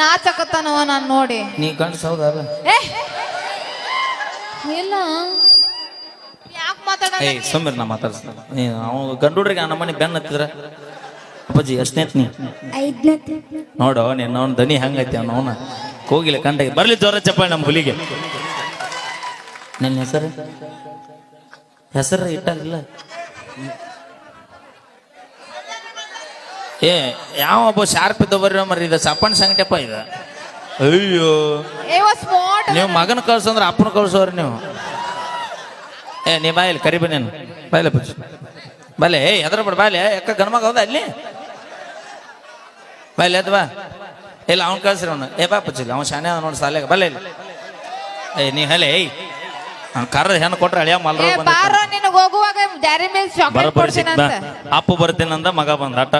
ನಾಚಕತ್ತಾನವ ನಾನು ನೋಡಿ. ನೀ ಗಂಡ್ಸ್ ಸೌದ ಇಲ್ಲ. ಯಾಕೆ ಮಾತಾಡ ಏಯ್ ಸುಮ್ಮನೆ ನಾ ಮಾತಾಡ್ಸ್ತಾನ. ನೀ ಅವ್ನು ಗಂಡು ಹುಡ್ರಿಗೆ ಆ ನಮ್ಮನೆ ಬೆನ್ನ ಹತ್ತಿದ್ರ? ಅಪ್ಪಾಜಿ ಎಷ್ಟನೇತ್ ನೀ? ನೋಡು ನಿನ್ನ ಅವ್ನ ದನಿ ಹಂಗೈತಿ ಅವ್ನ ಅವನ. ಕೋಗಿಲೆ ಕಂಡ ಬರ್ಲಿ ಜೋರ ಚಪ್ಪಾಳೆ ನಮ್ಮ ಹುಲಿಗೆ. ನನ್ನ ಹೆಸರು? ಹೆಸರು ಇಟ್ಟಾಗಿಲ್ಲ. ಏ ಯಾವ ಒಬ್ಬ ಶಾರ್ಪ್ ಇದ್ದ ಬರ್ರಿ ಮರಿ ಇದು ಸಪ್ಪಣ್ಣ ಸಂಗಟಪ್ಪ ಇದು. ಅಯ್ಯೋ. ಏವ ಸ್ಮಾರ್ಟ್ ನೀವು ಮಗನ ಕಳ್ಸಂದ್ರೆ ಅಪ್ಪನ ಕಳ್ಸೋರಿ ನೀವು. ಏ ನೀ ಬಾಯಲ್ಲಿ ಕರಿ ನೀನು. ಬಾಯಿಲೆ ಪುಚ್ಚ ಬಲೆ ಏ ಎದ್ರ ಬಿಡ ಬಾಲೆ ಯಾಕ ಗಣಮಗ ಹೌದಾ ಅಲ್ಲಿ? ಬಾಯ್ಲೆ ಎದ್ ಬಾ. ಇಲ್ಲ ಅವ್ನು ಕಳ್ಸ್ರಿ ಅವನು. ಏ ಬಾ ಪುಚ್ಚಿಲ್ಲ ಅವ್ನು ಶಾನೆ ಅದ ನೋಡಿ ಸಾಲೆ ಬಲ್ಲ ಇಲ್ಲಿ ಏ ನೀ ಹಲೆ ಏಯ್. ಅವ್ನು ಕರ್ರ ಹೆಣ್ಣು ಕೊಟ್ರೆ ಅಳಿಯ ಮಲ್ರ ಏ ಬಾರೋ ನಿನಗೆ ಹೋಗುವಾಗ ಡ್ಯಾರಿ ಮಿಲ್ಕ್ ಚಾಕ್ಲೇಟ್ ಬರಬರಿ ಕೊಡ್ತೀನಂತ. ಅಪ್ಪು ಬರ್ತೀನಂದ ಮಗ ಬಂದ. ಅಟ್ಟ.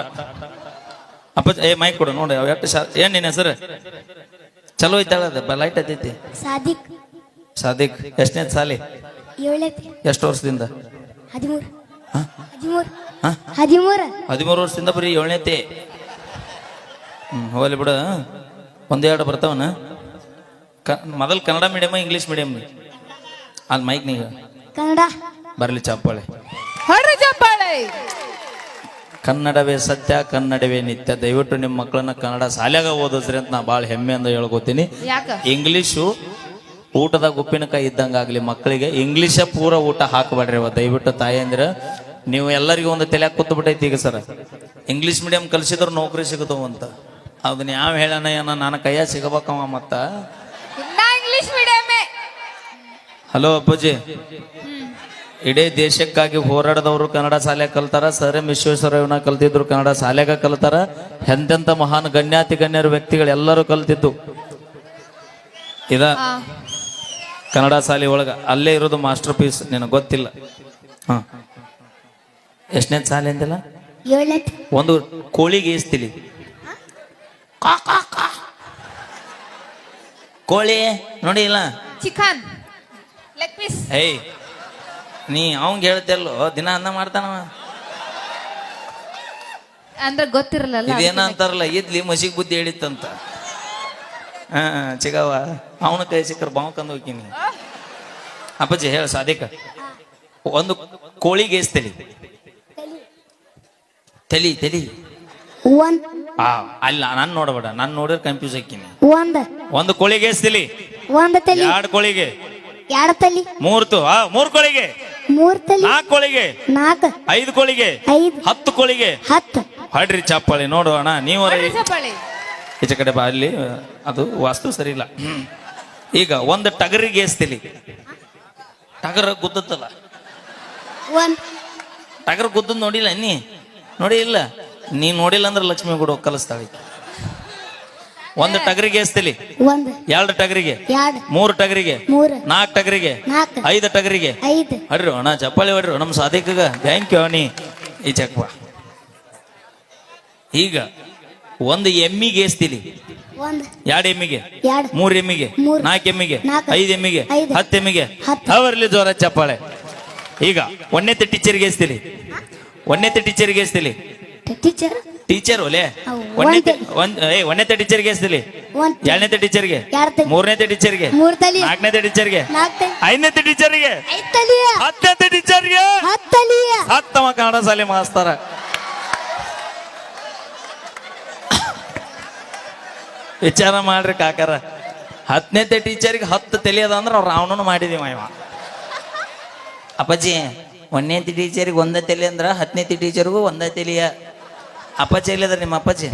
ಅಪ್ಪ ಏ ಮೈಕ್ ಕೊಡು ನೋಡಿ ಅವ್ ಎಷ್ಟು ಏನ್ ನಿನ್ನ ಹೆಸರು? ಚಲೋ ಐತಾಳ ಅದು ಲೈಟ್ ಐತೈತಿ. ಸಾದಿಕ್. ಸಾದಿಕ್ ಎಷ್ಟನೇ ಸಾಲಿ? ಎಷ್ಟು ವರ್ಷದಿಂದ? ಹದಿಮೂರು. ಹ? ಹದಿಮೂರು. ವರ್ಷದಿಂದ ಬರೀ ಏಳನೇತಿ ಹ್ಮ್ ಹೋಗಲಿ ಬಿಡು ಒಂದೆರಡು ಬರ್ತಾವನ? ಕ ಮೊದಲು ಕನ್ನಡ ಮೀಡಿಯಮ್ ಇಂಗ್ಲಿಷ್ ಮೀಡಿಯಮ್ ಅಲ್ಲಿ ಮೈಕ್ ನೀಗ. ಕನ್ನಡ. ಬರಲಿ ಚಪ್ಪಾಳೆ. ಹೊಡ್ರಿ ಚಪ್ಪಾಳೆ. ಕನ್ನಡವೇ ಸತ್ಯ ಕನ್ನಡವೇ ನಿತ್ಯ. ದಯವಿಟ್ಟು ನಿಮ್ಮ ಮಕ್ಕಳನ್ನ ಕನ್ನಡ ಶಾಲ್ಯಾಗ ಓದಿಸ್ರಿ ಅಂತ ನಾ ಭಾಳ ಹೆಮ್ಮೆಯಿಂದ ಹೇಳ್ಕೊತೀನಿ. ಯಾಕ? ಇಂಗ್ಲೀಷು ಊಟದಾಗ ಉಪ್ಪಿನಕಾಯಿ ಇದ್ದಂಗೆ ಆಗಲಿ ಮಕ್ಕಳಿಗೆ ಇಂಗ್ಲೀಷ ಪೂರ ಊಟ ಹಾಕಬೇಡ್ರಿ ಅವ ದಯವಿಟ್ಟು ಅಂದ್ರೆ ನೀವು ಎಲ್ಲರಿಗೂ ಒಂದು ತಲೆ ಕೂತು ಬಿಟ್ಟೈತಿ ಈಗ ಸರ್. ಇಂಗ್ಲೀಷ್ ಮೀಡಿಯಂ ಕಲಿಸಿದ್ರು ನೌಕರಿ ಸಿಗುತ್ತವ ಅಂತ. ಅದನ್ನ ಯಾವ ಹೇಳೋಣ ಏನೋ ನಾನು ಕೈಯ ಸಿಗಬೇಕವ ಮತ್ತ? ಇಂಗ್ಲಿಷ್ ಹಲೋ ಅಪ್ಪಾಜಿ. ಇಡೀ ದೇಶಕ್ಕಾಗಿ ಹೋರಾಡದವರು ಕನ್ನಡ ಶಾಲೆ ಕಲ್ತಾರ ಸರ್ ಎಂ ವಿಶ್ವೇಶ್ವರಯ್ಯನ ಕಲ್ತಿದ್ರು ಕನ್ನಡ ಶಾಲೆಗ ಕಲ್ತಾರ. ಎಂತೆಂಥ ಮಹಾನ್ ಗಣ್ಯಾತಿ ಗಣ್ಯರ ವ್ಯಕ್ತಿಗಳು ಎಲ್ಲರೂ ಕಲ್ತಿದ್ದು. ಇದ ಕನ್ನಡ ಶಾಲೆ ಒಳಗ ಅಲ್ಲೇ ಇರೋದು ಮಾಸ್ಟರ್ ಪೀಸ್ ನಿನಗೆ ಗೊತ್ತಿಲ್ಲ. ಹಾ. ಎಷ್ಟನೇ ಶಾಲೆ ಅಂದಿಲ್ಲ? ಒಂದು ಕೋಳಿಗೆ ಏಸ್ತಿಲಿ. ಕೋಳಿ ನೋಡಿ ಇಲ್ಲ. ಚಿಕನ್. ಲೆಗ್ ಪೀಸ್ ಏಯ್ ನೀ ಅವಂಗ ಹೇಳ್ತಲ್ಲೋ ದಿನ ಅನ್ನ ಮಾಡ್ತಾನವ. ಅಂದ್ರೆ ಗೊತ್ತಿರಲ್ಲ ಇದೇನ ಅಂತಾರಲ್ಲ ಇದ್ಲಿ ಮಸಿಗ್ ಬುದ್ಧಿ ಹೇಳಿತ್ತಂತ. ಹಾ ಚಿಗವ ಅವನ ಕೈ ಸಿಕ್ಕರ್ ಬಾವು ಕಂದು ಹೋಗಿನಿ ಅಪ್ಪಾಜಿ ಹೇಳ ಸಾಧಿಕ. ಒಂದು ಕೋಳಿ ಗೇಸ್ ತಲಿ ತಲಿ. ಒಂದ್. ಆ ಅಲ್ಲ ನಾನ್ ನೋಡಬೇಡ ನಾನ್ ನೋಡಿದ್ರೆ ಕನ್ಫ್ಯೂಸ್ ಹಾಕಿನಿ ಒಂದ್. ಒಂದು ಕೋಳಿಗೆ ಏಸ್ತಲಿ ಒಂದ್ ತಲಿ. ಎರಡು ಕೋಳಿಗೆ. ಎರಡ್ ತಲಿ. ಮೂರ್ತು ಆ ಮೂರ್ ಕೋಳಿಗೆ. ಮೂರ್ ತಲಿ ನಾಲ್ಕು ಕೋಳಿಗೆ. ನಾಲ್ಕು ಐದು ಕೋಳಿಗೆ. ಐದು ಹತ್ತು ಕೋಳಿಗೆ. ಹತ್ತು. ಹೊಡ್ರಿ ಚಪ್ಪಾಳಿ ನೋಡೋಣ ಅಣ್ಣ ನೀವು ಈಚೆ ಕಡೆ ಬಾ ಅಲ್ಲಿ ಅದು ವಾಸ್ತು ಸರಿ ಇಲ್ಲ. ಈಗ ಒಂದು ಟಗರಿಗೆ ಏಸ್ತಿಲಿ ಟಗರ ಗುದ್ದತ್ತಲ್ಲ ಒಂದ್. ಟಗರ್ ಗುದ್ದದ್ ನೋಡಿಲ್ಲ ನೀ? ನೋಡಿ ಇಲ್ಲ. ನೀ ನೋಡಿಲ್ಲ ಅಂದ್ರೆ ಲಕ್ಷ್ಮಿ ಕೂಡ ಕಲಿಸ್ತಾಳೆ ಒಂದು ಟಗರಿಗೆ ಎಸ್ತಿಲಿ? ಒಂದ್. ಎರಡು ಟಗರಿಗೆ? ಎರಡ್. ಮೂರು ಟಗರಿಗೆ? ಮೂರ್. ನಾಲ್ಕು ಟಗರಿಗೆ? ನಾಲ್ಕು. ಐದು ಟಗರಿಗೆ? ಐದು. ಹೊಡ್ರಿ ಅಣ್ಣ ಚಪ್ಪಾಳಿ ಹೊಡ್ರಿ ನಮ್ಮ ಸಾಧಿಕಗ ಥ್ಯಾಂಕ್ ಯು ಅವನಿ ಈ ಚಕ್ವ ಈಗ ಒಂದು ಎಮ್ಮಿಗೆ ಎಸ್ತಿಲಿ? ಎರಡು ಎಮ್ಮಿಗೆ? ಮೂರ್ ಎಮ್ಮಿಗೆ. ನಾಲ್ಕು ಎಮ್ಮಿಗೆ. ಐದು ಎಮ್ಮಿಗೆ. ಹತ್ತು ಎಮ್ಮಿಗೆ? ಅವರಲ್ಲಿ ಜ್ವರ ಜೋರ ಚಪ್ಪಾಳೆ. ಈಗ ಒಂದನೇ ಟೀಚರ್ಗೆ ಎಸ್ತಿಲಿ? ಒಂದನೇ ಟೀಚರ್ಗೆ ಎಸ್ತಿಲಿ? ಟೀಚರ್ ಟೀಚರ್ ಒಲೆ ಒಂದನೇ ಒಂದೇ. ಏ ಒಂದನೇ ಟೀಚರ್ಗೆ ಎಸ್ತಿಲಿ? ಒಂದ್ ಎರಡನೇ ಟೀಚರ್ಗೆ ಗೆ ಟೀಚರ್ಗೆ ಮೂರ್ ತಲಿ ನಾಲ್ಕನೇ ಟೀಚರ್ಗೆ ನಾಲ್ಕ್ ತಲಿ ಐದನೇ ಟೀಚರ್ಗೆ ಐದ್ ತಲಿ ಹತ್ತನೇ ಟೀಚರ್ಗೆ ಹತ್ತ್ ತಲಿ ಹತ್ತಮ ಕನ್ನಡ ಸಾಲಿ ಮಾಸ್ತರ. ವಿಚಾರ ಮಾಡ್ರಿ ಕಾಕಾರ. ಹತ್ತನೇ ಟೀಚರ್ಗೆ ಹತ್ತು ತಲೆ ಅದ ಅಂದ್ರೆ ಅವ್ರು ರಾವಣನ ಮಾಡಿದೀವ ಇವ ಅಪ್ಪಾಜಿ ಒಂದನೇ ಟೀಚರ್ಗೆ ಒಂದೇ ತಲೆ ಅಂದ್ರ ಹತ್ತನೇ ಟೀಚರ್ಗೂ ಒಂದೇ ತಲೆಯ. ಅಪ್ಪಾಜಿ ಎಲ್ಲಿದ್ರ ನಿಮ್ಮ ಅಪ್ಪಾಜಿ?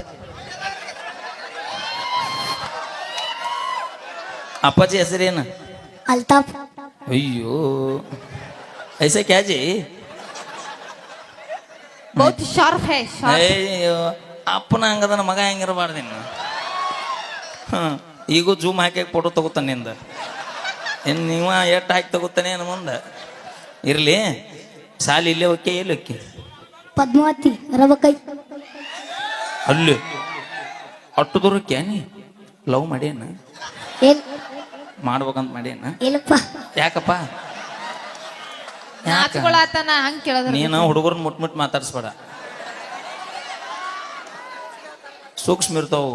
ಅಪ್ಪಾಜಿ ಹೆಸರೇನು? ಅಲ್ತಾಫ್. ಅಯ್ಯೋ. ಐಸ ಕ್ಯಾಜಿ ಹೇ ಅಯ್ಯೋ ಅಪ್ಪನ ಹಂಗದನ ಮಗ ಹೆಂಗಿರಬಾರ್ದು ಇನ್ನು. ಹ್ಮ್ ಈಗೂ ಜೂಮ್ ಹಾಕಿ ಫೋಟೋ ತಗೋತಾನೆ ನಿಂದ. ಇನ್ನು ನೀವ ಎಷ್ಟು ಹಾಕಿ ತಗೋತಾನೆ ಏನು ಮುಂದೆ? ಇರ್ಲಿ ಸಾಲಿ ಇಲ್ಲೇ ಓಕೆ ಎಲ್ಲಿ ಓಕೆ ಪದ್ಮಾವತಿ ರವಕೈ ಅಲ್ಲಿ ಅಟ್ಟು ದೂರಕ್ಕೇನಿ ಲವ್ ಮಾಡೇನ ಮಾಡ್ಬೇಕಂತ ಮಾಡೇನ ಎಲ್ಲಪ್ಪ ಯಾಕಪ್ಪ? ನಾಚ್ಕೊಳತನ ಹಂಗ್ ಕೇಳಿದ್ರ ನೀನು ಹುಡುಗರನ್ನ ಮುಟ್ ಮುಟ್ ಮಾತಾಡ್ಸ್ಬೇಡ. ಸೂಕ್ಷ್ಮ ಇರ್ತಾವು.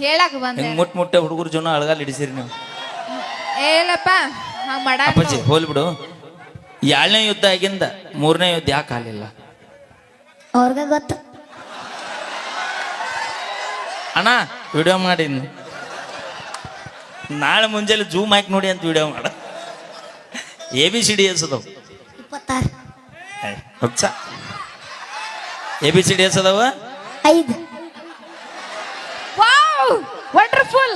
ಹೇಳಕ್ ಬಂದೆ. ಹಿಂಗ್ ಮುಟ್ ಮುಟ್ಟೆ ಹುಡುಗರ ಜನ ಅಳಗಾಲ್ ಹಿಡಿಸಿರಿ ನೀವು? ಹೇಳಪ್ಪ ಹಂಗ ಮಾಡ ಅಪ್ಪಾಜಿ ಹೋಲ್ ಬಿಡು. ಎರಡನೇ ಯುದ್ಧ ಆಗಿಂದ ಮೂರನೇ ಯುದ್ಧ ಯಾಕೆ ಆಗಲಿಲ್ಲ? ಅವ್ರಿಗೆ ಗೊತ್ತು. ಅಣ್ಣ ವಿಡಿಯೋ ಮಾಡಿ ನಾಳೆ ಮುಂಜಾನೆ ಜೂಮ್ ಹಾಕಿ ನೋಡಿ ಅಂತ ವಿಡಿಯೋ ಮಾಡ. ಎ ಬಿ ಸಿ ಡಿ ಎಸ್ದವು ಇಪ್ಪತ್ತಾರು. ಹುಚ್ಚ. ಎ ಬಿ ಸಿ ಡಿ ಎಸ್ ಅದಾವ? ಐದು. ವಾವ್ ವಂಡರ್ಫುಲ್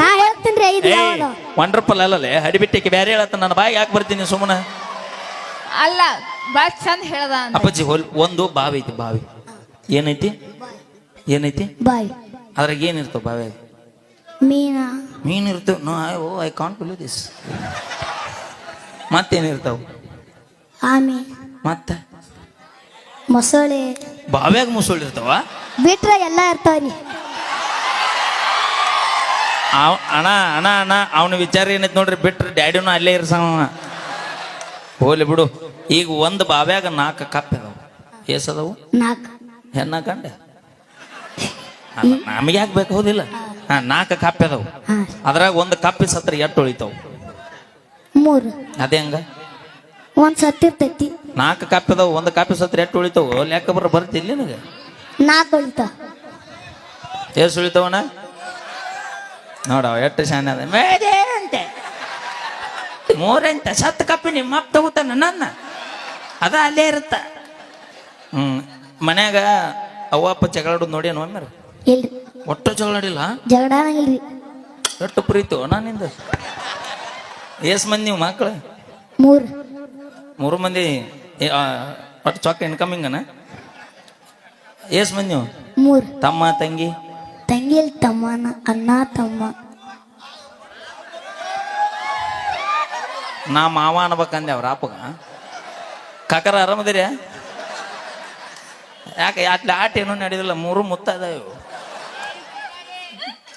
ನಾ ಹೇಳ್ತೀನಿ ಐದು ಯಾವ್ದು? ವಂಡರ್ಫುಲ್ ಅಲ್ಲಲ್ಲೇ ಹಡಿಬಿಟ್ಟಿಗೆ ಬೇರೆ ಹೇಳತ್ತ ನನ್ನ ಬಾಯಿ ಯಾಕೆ ಬರ್ತೀನಿ ಸುಮ್ಮನೆ? ಅಲ್ಲ ಬಾಳ ಚಂದ ಹೇಳ್ದ ಅಂತ ಅಪ್ಪಾಜಿ ಹೋಲ್ ಒಂದು ಬಾವಿ ಐತಿ ಬಾವಿ. ಏನೈತಿ? ಏನೈತಿ? ಬಾಯ್. ಅದ್ರಾಗ ಏನಿರ್ತಾವ ಬಾವ್ಯಾಗ ಮೀನಾ. ಮೀನು ಇರ್ತೇವೆ. No I oh I can't believe this. ಮತ್ತೇನಿರ್ತಾವ ಆಮೆ. ಮತ್ತೆ? ಮೊಸಳೆ. ಬಾವ್ಯಾಗ ಮೊಸಳೆ ಇರ್ತಾವ? ಬಿಟ್ರೆ ಎಲ್ಲ ಇರ್ತಾವ್ರಿ ಅವ ಅಣ್ಣ ಅಣ್ಣ ಅಣ್ಣ ಅವನ ವಿಚಾರ ಏನೈತಿ ನೋಡ್ರಿ ಬಿಟ್ರೆ ಡ್ಯಾಡಿನೂ ಅಲ್ಲೇ ಇರ್ಸವ ಹೋಲಿ ಬಿಡು. ಈಗ ಒಂದು ಬಾವ್ಯಾಗ ನಾಲ್ಕು ಕಪ್ ಅದಾವ. ಎಸ್ ಅದಾವು? ನಾಲ್ಕು. ಹೆಣ್ಣ ಕಂಡ ನಮಗೆ ಯಾಕೆ ಬೇಕು? ಹೌದಿಲ್ಲ. ಹಾ ನಾಲ್ಕು ಕಪ್ಪೆ ಅದಾವು. ಅದ್ರಾಗ ಒಂದು ಕಪ್ಪಿ ಸತ್ರ ಎಷ್ಟು ಉಳಿತಾವು? ಮೂರು. ಅದೇ ಹಂಗ? ಒಂದ್ ಸತ್ತಿರ್ತೈತಿ ನಾಲ್ಕು ಕಪ್ಪೆ ಅದಾವು ಒಂದು ಕಪ್ಪಿ ಸತ್ರ ಎಷ್ಟು ಉಳಿತಾವ? ಲೆಕ್ಕ ಬರ ಬರ್ತಿಲ್ಲ ನಿನಗೆ? ನಾಲ್ಕು ಉಳಿತಾವ. ಎಷ್ಟು ಉಳಿತಾವಣ ನೋಡವ ಎಷ್ಟು ಶಾನೆ ಅದ. ಮೇದೆ ಅಂತೆ. ಮೂರಂತೆ ಸತ್ತು ಕಪ್ಪಿ ನಿಮ್ಮ ಅಪ್ಪ ತಗೋತಾನ ನನ್ನ. ಅದ ಅಲ್ಲೇ ಇರುತ್ತ. ಹ್ಮ್ ಮನ್ಯಾಗ ಅವ್ವ ಅಪ್ಪ ಜಗಳಾಡೋದು ನೋಡಿ ಒಮ್ಮೆ ಇಲ್ರಿ ಒಟ್ಟು ಜಗಳಾಡಿಲ್ಲ ಜಗಳ ಇಲ್ರಿ ಎಷ್ಟು ಪ್ರೀತು? ನಾನಿಂದ ಎಸ್ ಮಂದಿ ನೀವು ಮಕ್ಕಳು ಮೂರು. ಮೂರು ಮಂದಿ ಏ, ಆ, ಒಟ್ಟು ಚೊಕ್ಕ ಇನ್ಕಮಿಂಗ್ ಅನ? ಎಸ್ ಮಂದಿ ನೀವು? ಮೂರು. ತಮ್ಮ ತಂಗಿ? ತಂಗಿಲ್ ತಮ್ಮನ ಅಣ್ಣ. ತಮ್ಮ. ನಾ ಮಾವ ಅನ್ಬೇಕಂದೆ ಅವ್ರ ಅಪ್ಪಗ. ಕಾಕರ ಆರಾಮದಿರಿ ಯಾಕೆ ಅಟ್ಲಿ ಆಟ ಏನೂ ನಡೆದಿಲ್ಲ ಮೂರು ಮುತ್ತ ಅದಾವ.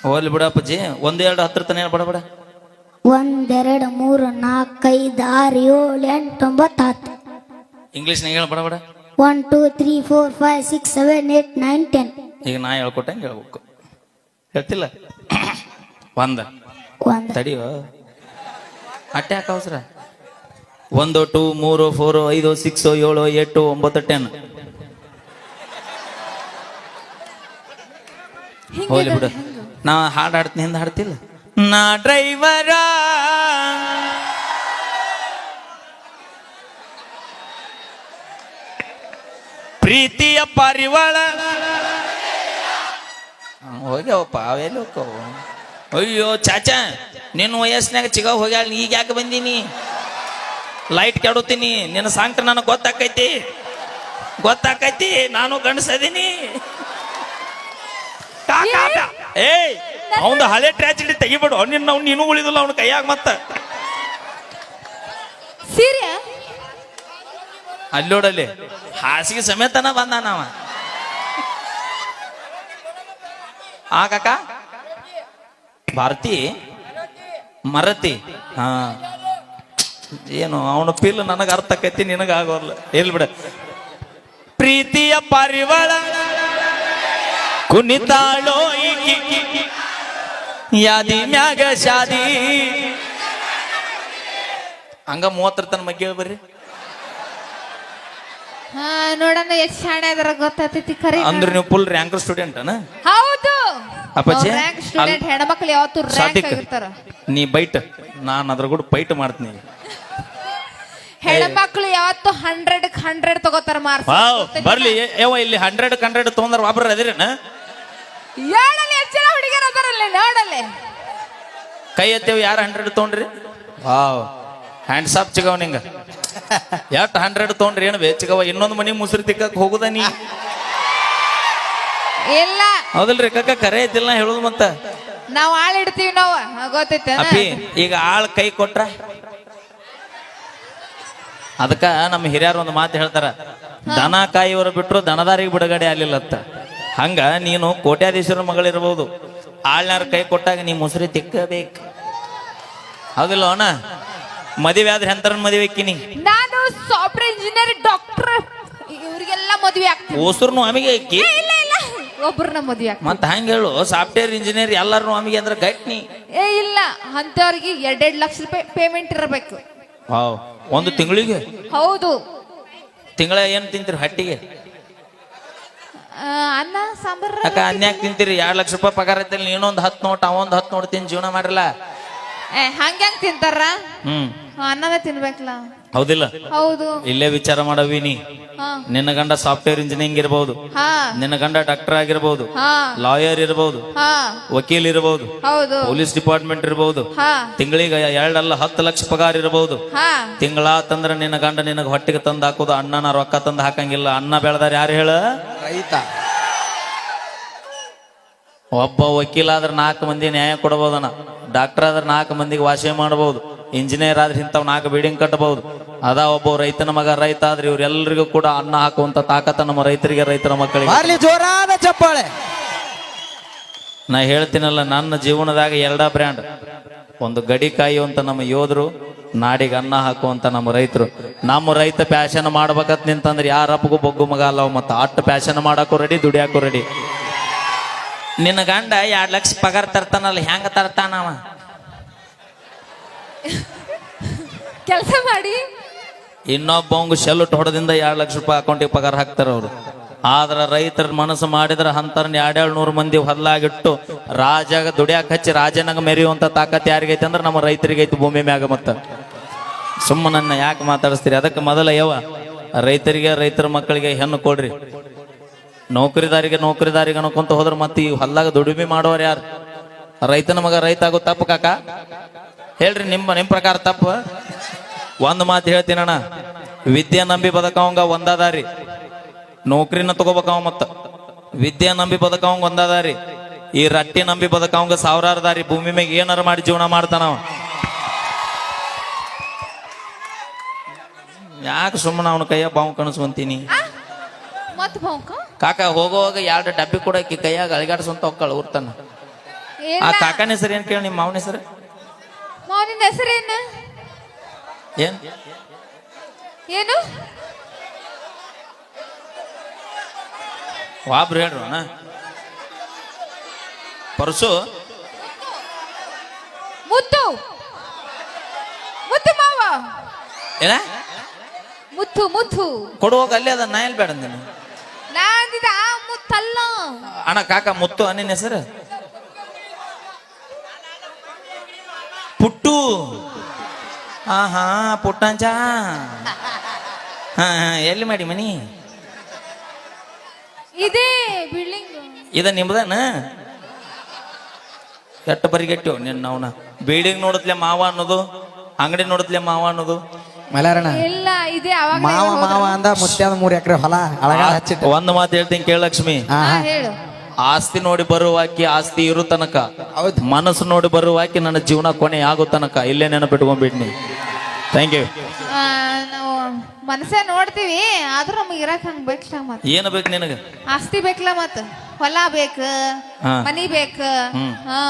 ಹೋಗ್ಲಿ ಬಿಡಪ್ಪಜ್ಜಿ ಒಂದೆರಡು ಹತ್ರ ತನ ಬಡ ಬಡ ಒಂದೆರಡು ಮೂರು ನಾಲ್ಕೈದು ಆರು ಏಳು ಎಂಟು ಒಂಬತ್ತು ಹತ್ತು ಇಂಗ್ಲೀಷ್ನಾಗ ಹೇಳ ಬಡ ಬಡ one two three four five six seven eight nine ten ಈಗ ನಾ ಹೇಳ್ಕೊಟ್ಟಂಗೆ ಹೇಳ್ಬೇಕು. ಹೇಳ್ತಿಲ್ಲ? ಒಂದ. ಒಂದು. ತಡಿಯೋ. ಅಟ್ಟೆ ಯಾಕೆ ಅವಸರ? ಒಂದು ಟೂ ಮೂರು ಫೋರು ಐದು ಸಿಕ್ಸ್ ಏಳು ಎಂಟು ಒಂಬತ್ತು ಟೆನ್. ಹೋಗ್ಲಿ ಬಿಡು. ನಾ ಹಾಡು ಹಾಡ್ತೀನಿ ಹಿಂದೆ ಹಾಡ್ತಿಲ್ಲ. ನಾ ಡ್ರೈವರ. ಪ್ರೀತಿಯ ಪರಿವಾಳ. ಹೋಗ್ಯಾವಪ್ಪ ಅವೆಲ್ಲ ಹೋಗ್ತಾವು. ಅಯ್ಯೋ ಚಾಚಾ ನಿನ್ನ ವಯಸ್ಸಿನಾಗ ಚಿಗ ಹೋಗ್ಯಾಳ ಈಗ ಯಾಕೆ ಬಂದೀನಿ? ಲೈಟ್ ಕೆಡುತ್ತೀನಿ ನಿನ್ನ ಸಾಂಕ್ಟ ನನಗೆ ಗೊತ್ತಾಕೈತಿ. ಗೊತ್ತಾಕೈತಿ ನಾನು ಗಂಡಸದೀನಿ. ಏಯ್ ಅವನ ಹಳೆ ಟ್ರಾಜಿಡಿ ತೆಗಿಬಿಡು. ನಿನ್ನ ಅವ್ನು ನೀನು ಉಳಿದಿಲ್ಲ ಅವನ ಕೈಯಾಗ ಮತ್ತ. ಸೀರೆ ಅಲ್ಲೋಡಲ್ಲಿ. ಹಾಸಿಗೆ ಸಮೇತನ ಬಂದ ನಾವ ಆ ಕಾಕ. ಭಾರತಿ ಮರತಿ. ಹಾ. ಏನು ಅವನ ಪಿಲ್ ನನಗ ಅರ್ಥ ಆಕೈತಿ ನಿನಗ ಆಗೋಲ್ಲ ಎಲ್ ಬಿಡ. ಪ್ರೀತಿಯ ಪಾರಿವಾಳ ಕುಣಿತಾಳೋ ಯಾದಿ ಮ್ಯಾಗ ಶಾದಿ. ಹಂಗ ಮೂವತ್ತರ ತನ ಮಗ್ಗಿ ಬರ್ರಿ. ಹಾ ನೋಡಣ ಎಷ್ಟ್ ಶಾಣೆ ಅದರ ಗೊತ್ತಾಗ್ತೈತಿ ಖರೆ ಅಂದ್ರೆ ನೀವು ಫುಲ್ ರ್ಯಾಂಕರ್ ಸ್ಟೂಡೆಂಟ್ ಅನ? ಹೌದು. ಅಪ್ಪಾಜಿ, ರ್ಯಾಂಕ್ ಸ್ಟೂಡೆಂಟ್ ಹೆಣ್ಮಕ್ಳು ಯಾವತ್ತು ರ್ಯಾಂಕ್ ಆಗಿರ್ತಾರ. ನೀ ಬೈಟ್ ನಾನು ಅದ್ರ ಕೂಡ ಬೈಟ್ ಮಾಡ್ತೀನಿ. ಹೆಣ್ಮಕ್ಳು ಯಾವತ್ತು ಹಂಡ್ರೆಡ್ ಹಂಡ್ರೆಡ್ ತಗೋತಾರ ಮಾರ್ಕ್ಸ್ ಬರ್ಲಿ ಯಾವ ಇಲ್ಲಿ ಹಂಡ್ರೆಡ್ ಹಂಡ್ರೆಡ್ ತೊಗೊಂಡ್ರ ಒಬ್ರ ಅದಿರೇನ ಎಷ್ಟು ಜನ ಹುಡುಗಿಯರು ಅದಾರಲ್ಲಿ ನೋಡಲ್ಲಿ. ಕೈ ಎತ್ತೇವ್ ಯಾರು ಹಂಡ್ರೆಡ್ ತೊಗೊಂಡ್ರಿ? ವಾವ್. ಹ್ಯಾಂಡ್ ಆಫ್ ಚಿಗವ್ ನಿಂಗ ಎಷ್ಟು ಹಂಡ್ರೆಡ್ ತೊಗೊಂಡ್ರಿ? ಏನು ಬೇ ಚಿಗವ ಇನ್ನೊಂದು ಮನಿ ಮುಸುರಿ ತಿಕ್ಕಕ್ಕೆ ಹೋಗುದ ನೀ? ಇಲ್ಲ. ಹೌದಲ್ರಿ ಕಕ್ಕ ಕರೆ ಐತಿಲ್ಲ ನಾ ಹೇಳುದು ಮತ್ತ? ನಾವು ಆಳ್ ಇಡ್ತೀವಿ ನಾವು. ಗೊತ್ತೈತೆ ಅಪ್ಪಿ ಈಗ ಆಳ್ ಕೈ ಕೊಟ್ರ? ಅದಕ್ಕ ನಮ್ಮ ಹಿರಿಯರು ಒಂದು ಮಾತು ಹೇಳ್ತಾರ ದನ ಕಾಯಿಯವರು ಬಿಟ್ಟರು ದನದಾರಿಗೆ ಬಿಡುಗಡೆ ಆಗ್ಲಿಲ್ಲತ್ತ ಹಂಗ ನೀನು ಕೋಟ್ಯಾಧೀಶ್ವರ ಮಗಳಿರ್ಬೋದು. ಆಳ್ನಾರ ಕೈ ಕೊಟ್ಟಾಗ ನೀ ಮುಸುರಿ ತಿಕ್ಕಬೇಕು. ಹೌದಿಲ್ಲ ಅಣ್ಣ ಮದುವೆ ಆದ್ರೆ ಎಂತರ ಮದುವೆ ಆಕಿನಿ? ನಾನು ಸಾಫ್ಟ್ವೇರ್ ಇಂಜಿನಿಯರ್ ಡಾಕ್ಟರ್ ಇವರಿಗೆಲ್ಲ ಮದುವೆ ಆಗ್ತೀನಿ. ಓಸರ್ನು ಅಮಿಗೆ ಏ, ಇಲ್ಲ ಇಲ್ಲ. ಒಬ್ಬರನ್ನ ಮದುವೆ ಆಗ್ತೀನಿ. ಮತ್ತ ಹಂಗ ಹೇಳು ಸಾಫ್ಟ್ವೇರ್ ಇಂಜಿನಿಯರ್ ಎಲ್ಲರೂ ಆಮಿಗೆ ಅಂದ್ರೆ ಗಟ್ನಿ. ಏ ಇಲ್ಲ. ಅಂತವ್ರಿಗೆ ಎರಡೆರಡು ಲಕ್ಷ ರೂಪಾಯಿ ಪೇಮೆಂಟ್ ಇರಬೇಕು. ವಾವ್. ಒಂದು ತಿಂಗಳಿಗೆ? ಹೌದು. ತಿಂಗಳ ಏನು ತಿಂತೀರಿ ಹಟ್ಟಿಗೆ? ಅನ್ನ ಸಾಂಬಾರ ಅಕ್ಕ ಅನ್ಯಾಕ್ ತಿಂತೀರಿ? ಎರಡು ಲಕ್ಷ ರೂಪಾಯಿ ಪಗಾರ ಐತೆ ನೀನೊಂದ್ ಹತ್ತು ನೋಟ್ ಅವೊಂದ್ ಹತ್ತು ನೋಡ್ತೀನಿ ತಿನ್ ಜೀವನ ಮಾಡಿರಲ್ಲ? ಏ ಹಂಗ್ಯಾಂಗ್ ತಿಂತಾರ ಹ್ಮ್. ಅನ್ನದ ತಿನ್ಬೇಕಲ್ಲ ಹೌದಿಲ್ಲ? ಹೌದು. ಇಲ್ಲೇ ವಿಚಾರ ಮಾಡವಿ ನೀ ಹಾ. ನಿನ್ನ ಗಂಡ ಸಾಫ್ಟ್ವೇರ್ ಇಂಜಿನಿಯರಿಂಗ್ ಇರಬಹುದು ಹಾ. ನಿನ್ನ ಗಂಡ ಡಾಕ್ಟರ್ ಆಗಿರಬಹುದು ಹಾ. ಲಾಯರ್ ಇರಬಹುದು ಹಾ. ವಕೀಲ್ ಇರಬಹುದು ಹೌದು. ಪೊಲೀಸ್ ಡಿಪಾರ್ಟ್ಮೆಂಟ್ ಇರಬಹುದು ಹಾ. ತಿಂಗಳಿಗೆ ಎರಡಲ್ಲ ಹತ್ತು ಲಕ್ಷ ಪಗಾರ ಇರಬಹುದು ಹಾ. ತಿಂಗಳ ತಂದ್ರ ನಿನ್ನ ಗಂಡ ನಿನಗ ಹೊಟ್ಟಿಗೆ ತಂದು ಹಾಕೋದು ಅಣ್ಣನ ರೊಕ್ಕ ತಂದು ಹಾಕಂಗಿಲ್ಲ. ಅನ್ನ ಬೆಳೆದಾರ ಯಾರು ಹೇಳ? ರೈತ. ಒಬ್ಬ ವಕೀಲ ಆದ್ರೆ ನಾಲ್ಕು ಮಂದಿ ನ್ಯಾಯ ಕೊಡಬಹುದನ ಡಾಕ್ಟರ್ ಆದ್ರೆ ನಾಲ್ಕು ಮಂದಿಗೆ ವಾಸಿ ಮಾಡಬಹುದು ಇಂಜಿನಿಯರ್ ಆದ್ರೆ ಇಂಥವ್ ನಾಲ್ಕು ಬಿಲ್ಡಿಂಗ್ ಕಟ್ಟಬಹುದು. ಅದ ಒಬ್ಬ ರೈತನ ಮಗ ರೈತ ಆದ್ರೆ ಇವ್ರೆಲ್ಲರಿಗೂ ಕೂಡ ಅನ್ನ ಹಾಕುವಂತ ತಾಕತ್ತ ನಮ್ಮ ರೈತರಿಗೆ ರೈತರ ಮಕ್ಕಳಿಗೆ. ಜೋರಾದ ಚಪ್ಪಾಳೆ. ನಾ ಹೇಳ್ತೀನಲ್ಲ ನನ್ನ ಜೀವನದಾಗ ಎರಡ ಬ್ರ್ಯಾಂಡ್. ಒಂದು ಗಡಿ ಕಾಯುವಂತ ನಮ್ಮ ಯೋಧರು ನಾಡಿಗೆ ಅನ್ನ ಹಾಕುವಂತ ನಮ್ಮ ರೈತರು. ನಮ್ಮ ರೈತ ಪ್ಯಾಶನ್ ಮಾಡ್ಬೇಕತ್ ನಿಂತಂದ್ರೆ ಯಾರಪ್ಪಗೂ ಬೊಗ್ಗು ಮಗ ಅಲ್ಲ ಮತ್ತ. ಅಟ್ಟು ಪ್ಯಾಶನ್ ಮಾಡಕ್ಕೂ ರೆಡಿ ದುಡಿಯಾಕು ರೆಡಿ ನಿನ್ನ ಗಂಡ ಎರಡ್ ಲಕ್ಷ ಪಗಾರ ತರ್ತಾನಲ್ಲ ಹೆಂಗ ತರ್ತಾನವ ಕೆಲಸ ಮಾಡಿ. ಇನ್ನೊಬ್ಬಂಗ ಶೆಲ್ಟ್ ಹೊಡೆದಿಂದ ಎರಡು ಲಕ್ಷ ರೂಪಾಯಿ ಅಕೌಂಟಿಗೆ ಪಗಾರ ಹಾಕ್ತಾರ ಅವರು. ಆದ್ರ ರೈತರ ಮನಸ್ಸು ಮಾಡಿದ್ರ ಅಂತರ್ನ ಎರಡೆರಡು ನೂರು ಮಂದಿ ಹೊಲ್ಲಾಗಿಟ್ಟು ರಾಜಾಗ ದುಡಿಯಾಕ ಹಚ್ಚಿ ರಾಜನಾಗ ಮೆರೆಯುವಂತ ತಾಕತ್ ಯಾರಿಗೈತೆ ಅಂದ್ರೆ ನಮ್ಮ ರೈತರಿಗೈತಿ ಭೂಮಿ ಮ್ಯಾಗ ಮತ್ತ. ಸುಮ್ಮನನ್ನ ಯಾಕೆ ಮಾತಾಡಿಸ್ತೀರಿ? ಅದಕ್ಕೆ ಮೊದಲ ಯಾವ ರೈತರಿಗೆ, ರೈತರ ಮಕ್ಕಳಿಗೆ ಹೆಣ್ಣು ಕೊಡ್ರಿ. ನೌಕರಿದಾರಿಗೆ ನೌಕರಿದಾರಿಗೆ ಅನ್ಕೊಂತ ಹೋದ್ರೆ ಮತ್ತೆ ಈ ಹೊಲ್ದಾಗ ದುಡಿಮೆ ಮಾಡೋರು ಯಾರು? ರೈತನ ಮಗ ರೈತ ಆಗೋ ತಪ್ಪು ಕಾಕ? ಹೇಳ್ರಿ ನಿಮ್ಮ ನಿಮ್ಮ ಪ್ರಕಾರ ತಪ್ಪು? ಒಂದ್ ಮಾತು ಹೇಳ್ತೀನಣ್ಣ ವಿದ್ಯೆ ನಂಬಿ ಬದಕವಂಗ ಒಂದಾದಾರಿ. ನೌಕರಿನ ತಗೋಬೇಕವ ಮತ್ತ. ವಿದ್ಯೆ ನಂಬಿ ಬದಕವಂಗ ಒಂದಾದಾರಿ. ಈ ರಟ್ಟಿ ನಂಬಿ ಬದಕವಂಗ ಸಾವಿರಾರು ದಾರಿ ಭೂಮಿ ಮ್ಯಾಗ ಏನಾರ ಮಾಡಿ ಜೀವನ ಮಾಡ್ತಾನವ ಯಾಕೆ ಸುಮ್ಮನೆ ಅವನ ಕೈಯ ಬಾವು ಕಣಿಸ್ಕೊಂತೀನಿ ಕಾಕ ಹೋಗುವಾಗ ಎರಡು ಡಬ್ಬಿ ಕೂಡ ಆಕಿ ಕೈಯಾಗ ಅಳಿಗಾಡ್ಸಂತ ಹೋಗ್ತಾಳ ಊರ್ತಾನ. ಆ ಕಾಕನ ಹೆಸರು ಏನ್ ಕೇಳಿ ನಿಮ್ಮ ಮಾವನ ಹೆಸರು? ಮಾವನಿನ ಹೆಸರೇನು? ಏನ್? ಏನು? ವಾಬ್ರು ಹೇಳ್ರು ಅಣ್ಣ. ಪರಸು. ಮುತ್ತು. ಮುತ್ತು ಮಾವ. ಏನ? ಮುತ್ತು ಮುತ್ತು. ಕೊಡುವಾಗ ಅಲ್ಲೇ ಅದ ನಾ ಎಲ್ಲಿ ಬೇಡ ನೀನು ನಾ ಅಂದಿದ್ದ ಆ ಮುತ್ತಲ್ಲ. ಅಣ್ಣ ಕಾಕ ಮುತ್ತು ಅನ್ನಿನ ಹೆಸರು? ಪುಟ್ಟು. ಹಾ ಹಾ ಪುಟ್ಟಂಚ. ಹಾ ಹಾ ಎಲ್ಲಿ ಮಾಡಿ ಮನಿ? ಇದೇ ಬಿಲ್ಡಿಂಗ್. ಇದ ನಿಮ್ದನ? ಕೆಟ್ಟ ಬರಿಗೆಟ್ಟು ನಿನ್ನ ಅವನ. ಬಿಲ್ಡಿಂಗ್ ನೋಡತ್ಲೆ ಮಾವ ಅನ್ನೋದು ಅಂಗಡಿ ನೋಡತ್ಲೆ ಮಾವ ಅನ್ನೋದು. ಮಲಾರಣ ಇಲ್ಲ ಇದೇ ಅವಾಗ ಮಾವ ಮಾವ ಅಂದ ಮುತ್ಯಾದ ಮೂರು ಎಕರೆ ಹೊಲ ಅಳಗಾಲ ಹಚ್ಚಿಟ್ಟು. ಒಂದು ಮಾತು ಹೇಳ್ತೀನಿ ಕೇಳ ಲಕ್ಷ್ಮಿ. ಹಾ ಹಾ. ಹೇಳು. ಆಸ್ತಿ ನೋಡಿ ಬರುವಾಕಿ ಆಸ್ತಿ ಇರು ತನಕ. ಹೌದು. ಮನಸ್ಸು ನೋಡಿ ಬರುವಾಕಿ ನನ್ನ ಜೀವನ ಕೊನೆ ಆಗೋ ತನಕ. ಇಲ್ಲೇ ನೆನಪಿಟ್ಕೊಂಡ್ಬಿಡ್ನಿ ಥ್ಯಾಂಕ್ ಯು ನಾವು ಮನಸ್ಸೇ ನೋಡ್ತೀವಿ ಆದ್ರೂ ನಮ್ಗೆ ಇರಕ್ ಹಂಗ ಬೇಕಲ್ಲ ಮತ್. ಏನು ಬೇಕು ನಿನಗೆ? ಆಸ್ತಿ ಬೇಕಲ್ಲ ಮತ್? ಹೊಲ ಬೇಕ ಹಾ. ಮನಿ ಬೇಕ. ಹಾ.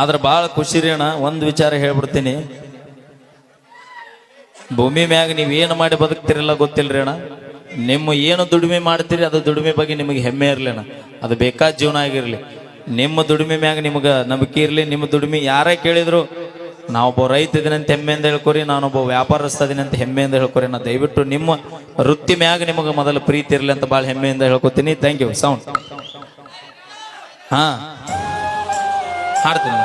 ಆದ್ರೆ ಬಹಳ ಖುಷಿ ರೀ ಅಣ್ಣ ಒಂದು ವಿಚಾರ ಹೇಳ್ಬಿಡ್ತೀನಿ. ಭೂಮಿ ಮ್ಯಾಗ ನೀವ್ ಏನು ಮಾಡಿ ಬದುಕ್ತಿರಲ್ಲ ಗೊತ್ತಿಲ್ರಿ ಅಣ್ಣ? ನಿಮ್ಮ ಏನು ದುಡಿಮೆ ಮಾಡ್ತೀರಿ, ಅದು ದುಡಿಮೆ ಬಗ್ಗೆ ನಿಮಗೆ ಹೆಮ್ಮೆ ಇರಲಿ ಅಣ್ಣ ಅದು ಬೇಕಾದ ಜೀವನ ಆಗಿರಲಿ. ನಿಮ್ಮ ದುಡಿಮೆ ಮ್ಯಾಗ ನಿಮಗೆ ನಂಬಿಕೆ ಇರಲಿ, ನಿಮ್ಮ ದುಡಿಮೆ ಯಾರೇ ಕೇಳಿದ್ರು ನಾವೊಬ್ಬ ರೈತ ಇದೀನಂತ ಹೆಮ್ಮೆಯಿಂದ ಹೇಳ್ಕೊರಿ, ನಾನೊಬ್ಬ ವ್ಯಾಪಾರಸ್ಥ ಅಂತ ಹೆಮ್ಮೆ ಅಂತ ಹೇಳ್ಕೊರಿ, ನಾ ದಯವಿಟ್ಟು ನಿಮ್ಮ ವೃತ್ತಿ ಮ್ಯಾಗ ನಿಮಗೆ ಮೊದಲು ಪ್ರೀತಿ ಇರಲಿ ಅಂತ ಭಾಳ ಹೆಮ್ಮೆಯಿಂದ ಹೇಳ್ಕೊತೀನಿ. ಥ್ಯಾಂಕ್ ಯು ಸೌಂಡ್ ಹಾ. ಹಾಡ್ತೀನಿ.